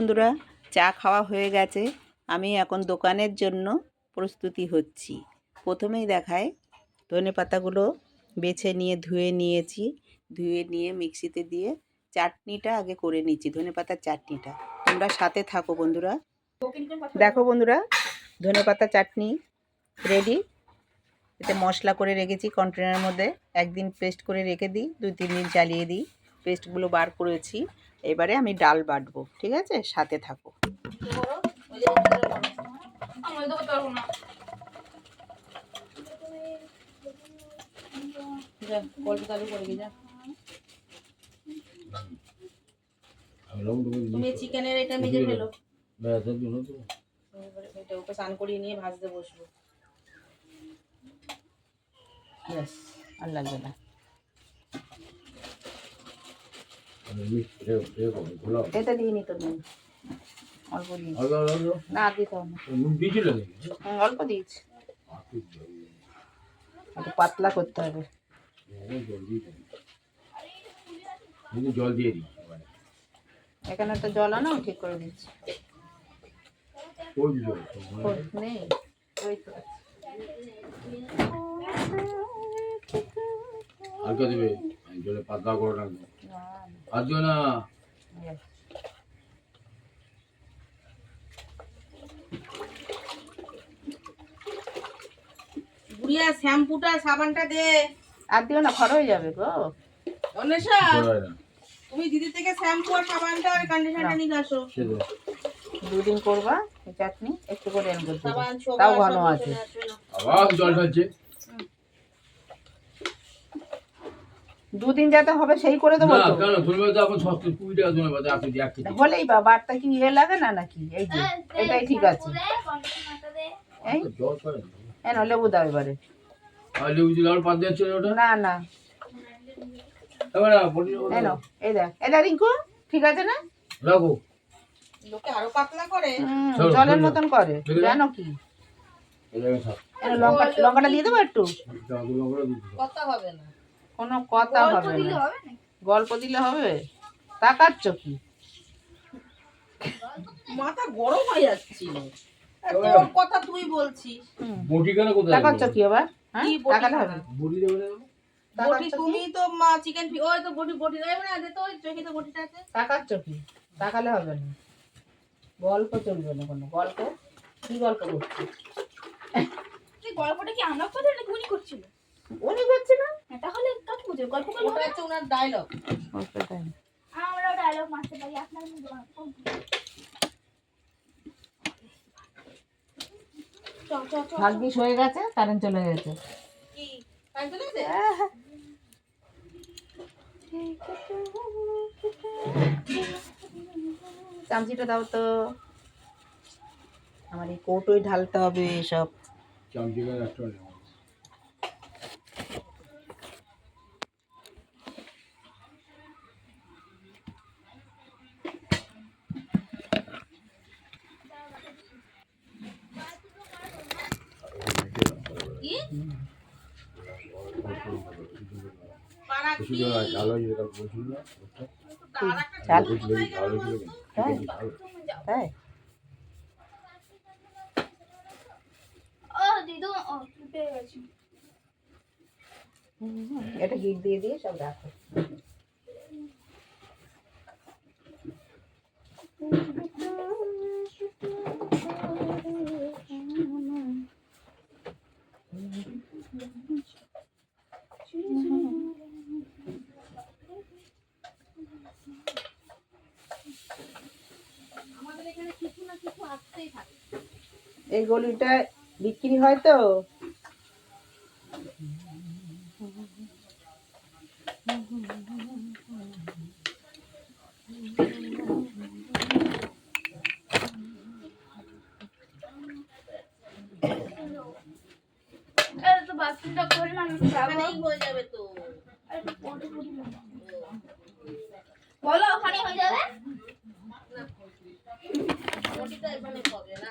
বন্ধুরা, চা খাওয়া হয়ে গেছে। আমি এখন দোকানের জন্য প্রস্তুতি হচ্ছি। প্রথমেই দেখায় ধনে পাতাগুলো বেছে নিয়ে, ধুয়ে নিয়েছি। ধুয়ে নিয়ে মিক্সিতে দিয়ে চাটনিটা আগে করে নিচ্ছি, ধনে পাতার চাটনিটা। তোমরা সাথে থাকো বন্ধুরা। দেখো বন্ধুরা, ধনে পাতা চাটনি রেডি এতে মশলা করে রেখেছি কন্টেনারের মধ্যে। একদিন পেস্ট করে রেখে দিই, দুই তিন দিন চালিয়ে দিই। পেস্টগুলো বার করেছি। এবারে আমি ডাল বাটবো, ঠিক আছে? সাথে থাকো। তুমি চিকেনের এটা এটা ওকে করিয়ে নিয়ে ভাজতে বসবো। ব্যাস লাগবে না এটা দিয়ে নিত অল্প দিয়েছি না আর দিতে হবে অল্প দিয়েছি। একটু পাতলা করতে হবে। জল দিয়ে দিই। এখানে একটা জল আনো ঠিক করে দিচ্ছি। জল নেই ওই তো হালকা দেবে জলে পাতলা করে রাখব না, আর দিও না না, গুড়িয়া শ্যাম্পুটা সাবানটা দে। আর দিও না খর হয়ে যাবে গো। অন্বেষা তুমি দিদি থেকে শ্যাম্পু আর সাবানটা আর কন্ডিশনারটা নিয়ে আসো। দুদিন করবা চাটনি একটু করে এনে তাও সব আছে। আবার জল ঢালছে। দুদিন যাতে হবে সেই করে দেবো না তো। কেন? ধনে পাতা এখন সস্তা কুড়ি টাকা এক কেজি। হলেই বা বারটা কি ইয়ে লাগে না নাকি? এই যে এটাই ঠিক আছে। এই জল না। এন লেবু দাও এবারে। আর লেবু দিলে আর পাত দিচ্ছে ওটা না না। এবার বলি এই দেখ। এটা রিঙ্কু ঠিক আছে না? রাখো। লোকে আরও পাতলা করে। জলের মতন করে। জানো কি? লঙ্কা লঙ্কাটা দিয়ে দেবো একটু? জাদু লঙ্কা দিয়ে দিতে। কথা হবে না। কোনো কথা হবে না। গল্প দিলে হবে? তাকাচ্ছ কি? মাথা গরম হয়ে যাচ্ছিল আর তোর কথা তুই বলছিস। বটি কেন কোথায় তাকাচ্ছ কি আবার? হ্যাঁ? কি হবে বটি দেবে বটি তুমি তো মা চিকেন ওই তো বটি বটি দেবে না দে তো ওই চোখে তো বটিটা আছে। তাকাচ্ছ কি? তাকালে হবে না। গল্প চলবে না কোনো। গল্প? কি গল্প করছি এই গল্পটা কি আমরা করছি নাকি উনি করছিল? উনি করছে না হ্যাঁ, তাহলে কাকে বুঝে গল্প ওটা হচ্ছে ওনার ডায়লগ আমরাও ডায়লগ মারতে পারি আপনার ভাগ্যিস হয়ে গেছে কারেন্ট চলে গেছে। কি? তাই চলে গেছে? চামচিটা দাও তো। আমার এই কৌটোই ঢালতে হবে সব চামচি কেন একটা নেই। কি চাল। বলছিল হয়েছিল তাই? তাই? গেছি। এটা গিট দিয়ে দিয়ে সব রাখো। আমাদের এখানে কিছু না কিছু আসতেই থাকে এই গলিটা বিক্রি হয় তো? করে হয়ে যাবে তো। বলো ওখানে হয়ে যাবে? না।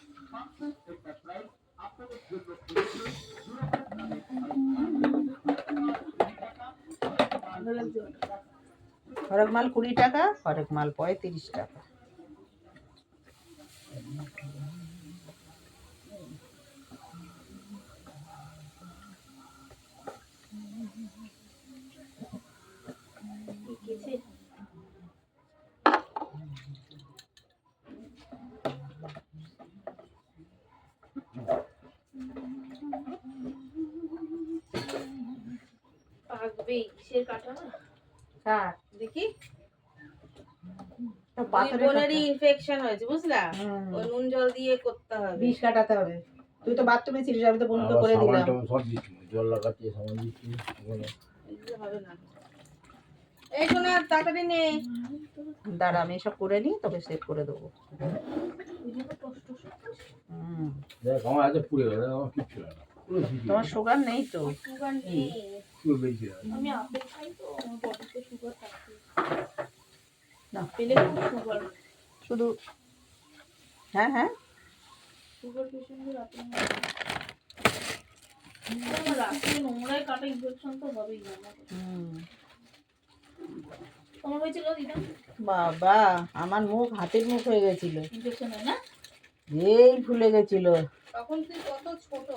হরেক মাল কুড়ি টাকা হরক মাল পঁয়ত্রিশ টাকা। কিসের কাটা না? কার? দেখি। পাথরের ইনফেকশন হয়েছে বুঝলা? ওই নুন জল দিয়ে করতে হবে। বিষ কাটাতে হবে। তুই তো বাথরুমে ছিলিস আমি তো বন্ধ করে সাবান দিলাম। টাবান সব দিচ্ছি জল লাগাচ্ছি সাবান দিচ্ছি হবে না। এই শোনা তাড়াতাড়ি নে। দাঁড়া আমি এসব করে নিই তোকে সেট করে দেবো। দেখ আমার হাতে পুড়ে গেছে আমার কিচ্ছু না। তোমার সুগার নেই তো? সুগার নেই। পুরো বেশি হয়। আমি আপেল খাই তো আমার বডিতে সুগার থাকে না। পেলে খুব সুগার শুধু হ্যাঁ হ্যাঁ। সুগার পেশেন্টদের আপেল রাত্রে নোংরায় কাটা ইনফেকশন তো হবেই না হুম। তোমার হয়েছিল দিদা? বাবা আমার মুখ হাতের মুখ হয়ে গেছিল। ইনফেকশন হয় না? এই ফুলে গেছিল। তখন তুই কত ছোট।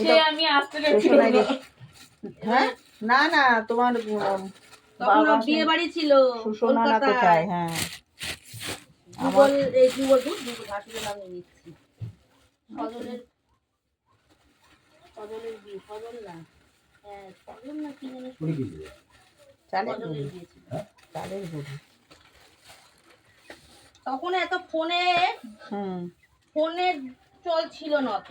সে আমি আসতে হ্যাঁ? না না তোমার তখন ওর বিয়ে বাড়ি ছিল সুষমা। হ্যাঁ। এই নিচ্ছি। বিয়ে না। হ্যাঁ না কি জানি চালের চালের গুঁড়ি। তখন এত ফোনে হুম। ফোনে চল ছিল না অত।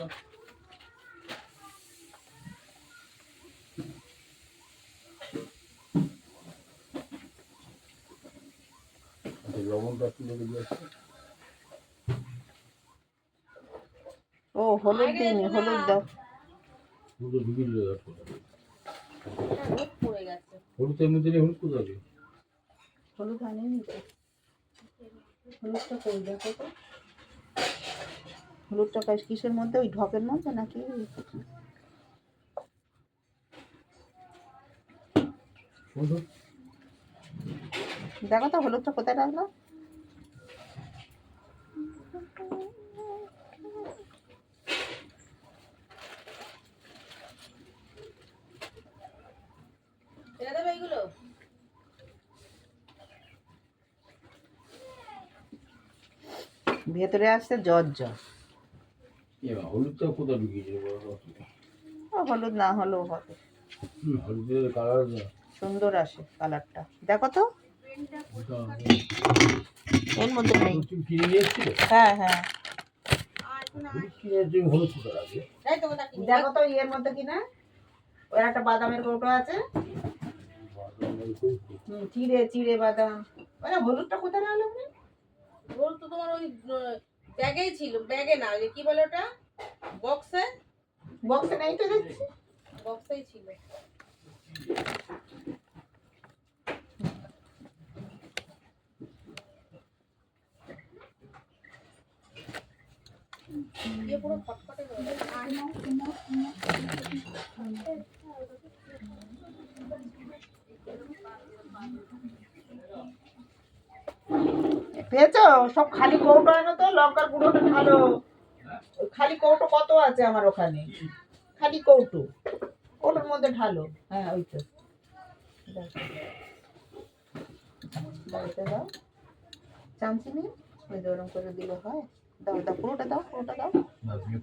লবণটা লেগে দিয়েছে ও হলুদ দিইনি হলুদ দাও। পুরো ঢুকে দিলে ধর করে। রোদ পড়ে গেছে। হলুদের মধ্যে নেই, হলুদ কোথায় আছে? হলুদ আনেনি তো হলুদটা কই দেখো তো। হলুদটা কাজ- কিসের মধ্যে? ওই ঢকের মধ্যে নাকি? হলুদ? দেখো তো হলুদটা কোথায় রাখল? ভেতরে আসছে জ্বর জ্বর হলুদটা কোথায় হলুদ না হলেও হবে। হলুদের কালার সুন্দর আসে কালারটা দেখো তো এর মধ্যে নেই। হ্যাঁ হ্যাঁ। হলুদ হলুদ দেখো তো ইয়ের মধ্যে কিনা ওই একটা বাদামের কৌটো আছে। হুম, চিড়ে চিড়ে বাদাম। মানে হলুদটা কোথায় আপনি ওর তো তোমার ওই ব্যাগেই ছিল ব্যাগে না কি বলে ওটা? বক্সে? বক্সে নেই তো দেখছি। বক্সেই ছিল। দিয়ে পুরো সব খালি কৌটো আনো তো, লঙ্কার গুঁড়োটা ওই খালি কৌটো কত আছে আমার ওখানে? খালি কৌটো। কৌটোর মধ্যে ঢালো। হ্যাঁ ওই তো। বাড়িতে দাও। চামচি নিয়ে ওই করে দিলে হয়। দাও দাও পুরোটা দাও পুরোটা দাও।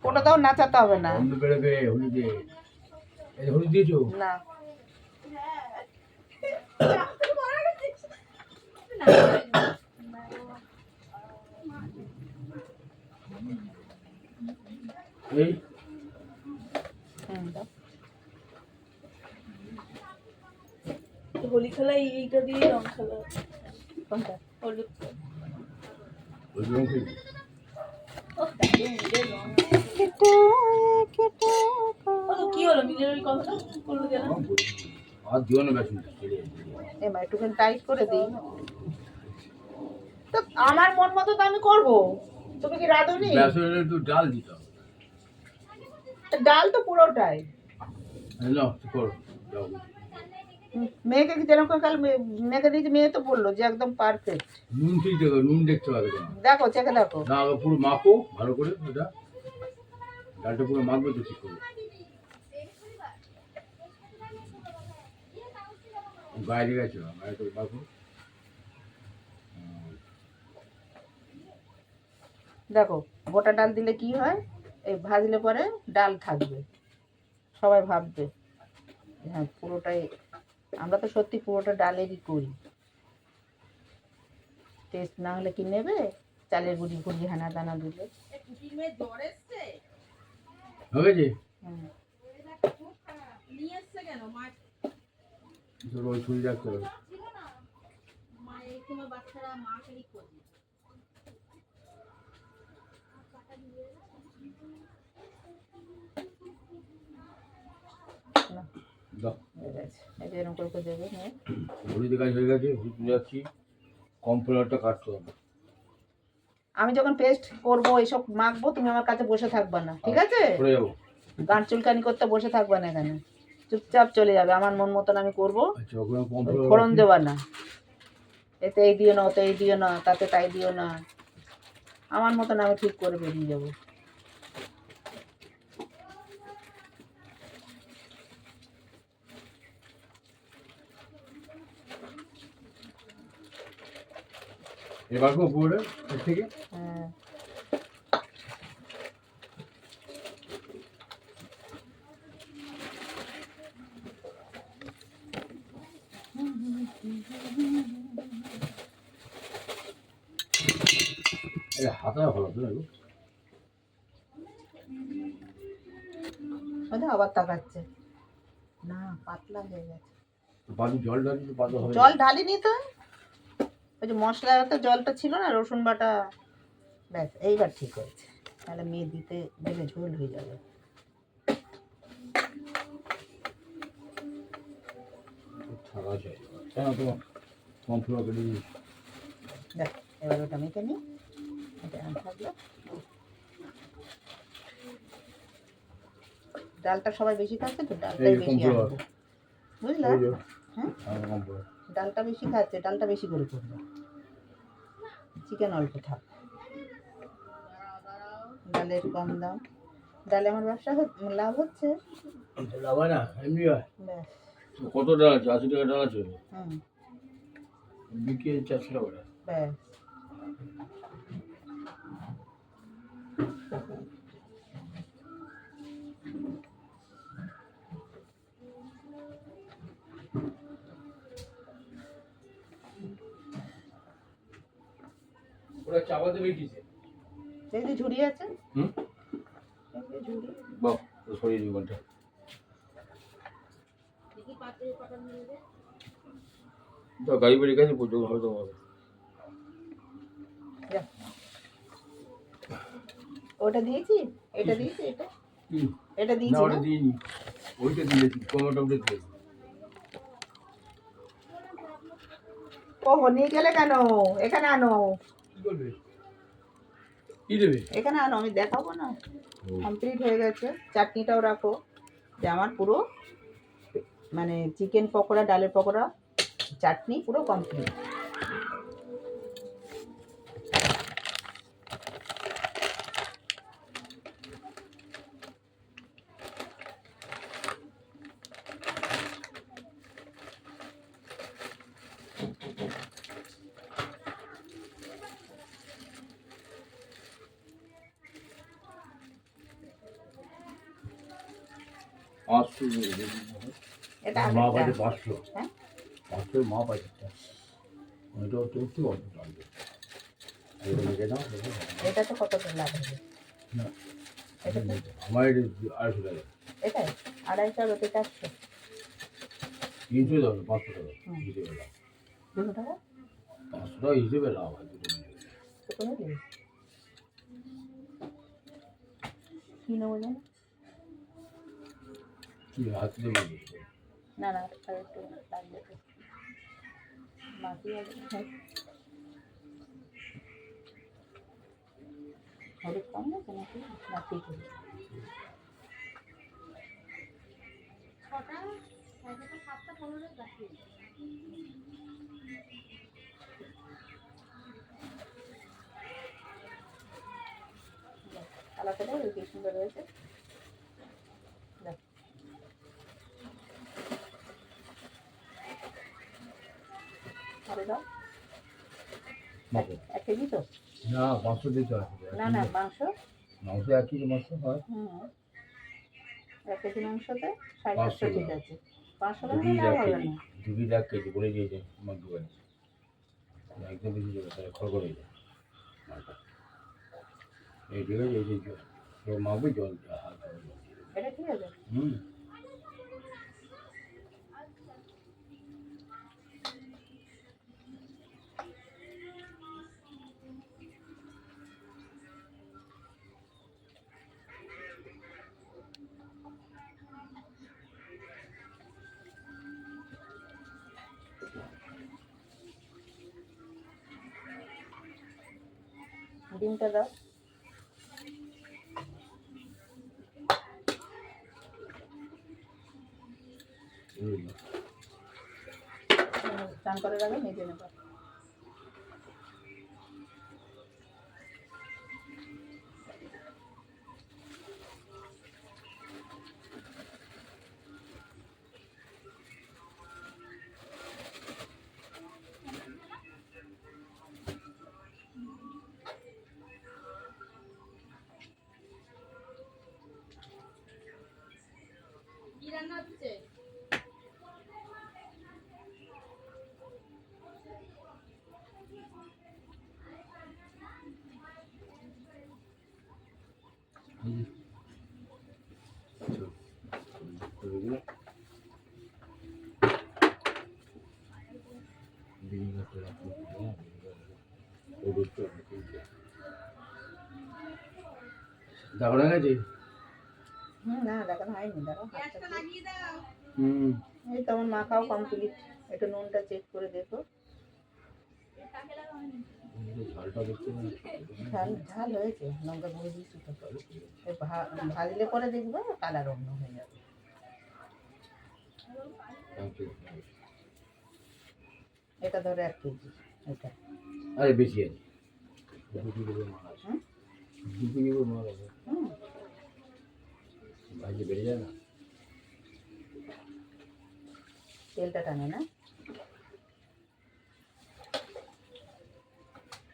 পুরোটা দাও নাচাতে হবে না। গন্ধ বেরোবে হলুদে হলুদ দিয়েছ? না। এই। হোলি খেলা এইটা দিয়ে রং খেলা। কোনটা? হলুদ। কি হলো? নীলের ওই কথাটা করল কেন? আর দিও না বেশি ছেড়ে একটুখানি টাইট করে দিই। তো আমার মন মতো তো আমি করব। তুমি কি রাঁধুনি বেসনের একটু ডাল দিতে হবে। ডাল তো পুরোটাই। না করো। মেয়েকে কি যেরকম কাল মেয়েকে দিয়েছি মেয়ে তো বলল যে একদম পারফেক্ট নুন ঠিক দেখো নুন দেখতে পাবে দেখো চেখে দেখো। না পুরো মাখো ভালো করে ওটা ডালটা পুরো মাখবে তো ঠিক করে। লেগে গেছে গায়ে করে মাখো। দেখো গোটা ডাল দিলে কি হয়? এই ভাজলে পরে ডাল থাকবে। সবাই ভাববে হ্যাঁ পুরোটাই আমরা তো সত্যি পুরোটা ডালেরই করি টেস্ট না হলে কি নেবে? চালের গুঁড়ি গুঁড়ি হানা দানা দিলে। এই কুটির মেয়ে জ্বর এসছে হবে। যে হুম। নিয়ে এসছে মা তোর ওই ছুরি রাখতে হবে মা এই সময় বাচ্চারা মাকে খোঁজে না, দাও হয়ে গেছে। এই এরকম করে করে দেবে নিয়ে। হলুদ কাজ হয়ে গেছে হলুদ যাচ্ছি। কম কাটতে হবে। আমি যখন পেস্ট করব এইসব মাখবো তুমি আমার কাছে বসে থাকবে না ঠিক আছে? গান চুলকানি করতে বসে থাকবে না এখানে। চুপচাপ চলে যাবে আমার মন মতন আমি করব। আচ্ছা ফোড়ন দেবা না। এতে এই দিও না ওতে এই দিও না তাতে তাই দিও না। আমার মতন আমি ঠিক করে বেরিয়ে যাব। এবার কো পুরো এর থেকে? হ্যাঁ। এটা হাতা তো? আবার তাকাচ্ছে। না পাতলা হয়ে গেছে। বালি জল ডালি তো পাতা হবে জল ঢালিনি তো? যে মশলাতে জলটা ছিল না রসুন বাটা ব্যাস এইবার ঠিক হয়েছে। তাহলে মেয়ে দিতে দেবে ঝোল হয়ে যাবে। দেখ এবার ওটা মেখে নিই এটা থাকল। ডালটা সবাই বেশি খাচ্ছে তো ডালটাই বেশি কমফোর্ট। আনব। বুঝলে? এই যে। হ্যাঁ? ফ্লেভার ডালটা বেশি খাচ্ছে ডালটা বেশি করে করব। চিকেন অল্প থাক। ডালের কম দাম। ডালে আমার ব্যবসা লাভ হচ্ছে। লাভ না এমনি হয়। কত ডাল আছে? আশি টাকা ডাল আছে। বিকে চারশো টাকা। ব্যাস। ওরা চাপাতে বেটিছে এই যে ঝুড়ি আছে? হুম? এই যে ঝুড়ি। বাহ সরিয়ে দে তো গাড়ি বাড়ি গেছে প্রচুর হবে। যা। ওটা দিয়েছি? এটা দিয়েছি এটা? কি এটা না দিয়েছি ওটা দিইনি। ওইটা দিয়েছি টমেটো দিয়েছি। ও নিয়ে গেলে কেন? এখানে আনো। কি করবে? কি দেবে? এখানে আর আমি দেখাবো না? কমপ্লিট হয়ে গেছে। চাটনিটাও রাখো। যে আমার পুরো মানে চিকেন পকোড়া ডালের পকোড়া চাটনি পুরো কমপ্লিট পাঁচশো এটা মা আগেরটা। পাইছে পাঁচশো। হ্যাঁ? পাঁচশো মা পাইছে ওইটাও তো একটু অল্প লাগবে এটা তো কত করে লাভ হবে? না, আমার আড়াইশো টাকা। এটাই? আড়াইশো আর ওতে চারশো। তিনশো দাও পাঁচশো টাকা। হুম। হিসেবে দুশো টাকা? পাঁচশো টাকা হিসেবে লাভ হয় দুটো মিলে। তো তুমি দিবে কী নেব জানো? কি হাত দিয়ে মারিস না না একটু লাগবে বাকি। হলুদ কম আলাদা ওই সুন্দর হয়েছে দেখ। আরে দাও মাপো এক কেজি তো না মাংস দিতে হবে না না মাংস মাংস এক কেজি মাংস হয় এক কেজি মাংসতে সাড়ে পাঁচশো চারশো ঠিক আছে পাঁচশো দু কেজি হবে না দু কেজি এক কেজি বলে দিয়েছে আমার দোকানে একদম বেশি যাবে তাহলে খড় করে যায় মালটা এই ঠিক আছে এই যে জল তো জল হাত এটা ঠিক আছে হুম ডিমটা দাও যে। চান করে রাখো মেজে নেব না গেছে না দেখানো হয়নি দেখো হুম। এই তো মাখাও কমপ্লিট। একটু নুনটা চেক করে দেখো। ঝালটা দেখতে ঝাল ঝাল হয়েছে লঙ্কা ভরে দিয়েছি তো ভাজলে পরে দেখবে কালার অন্য হয়ে যাবে। এটা ধরো এক কেজি এটা। আরে বেশি আছে। দু কিলো মাল আছে। হুম? কিলো মাল আছে। হুম। বেড়ে যায় না? তেলটা টানে না?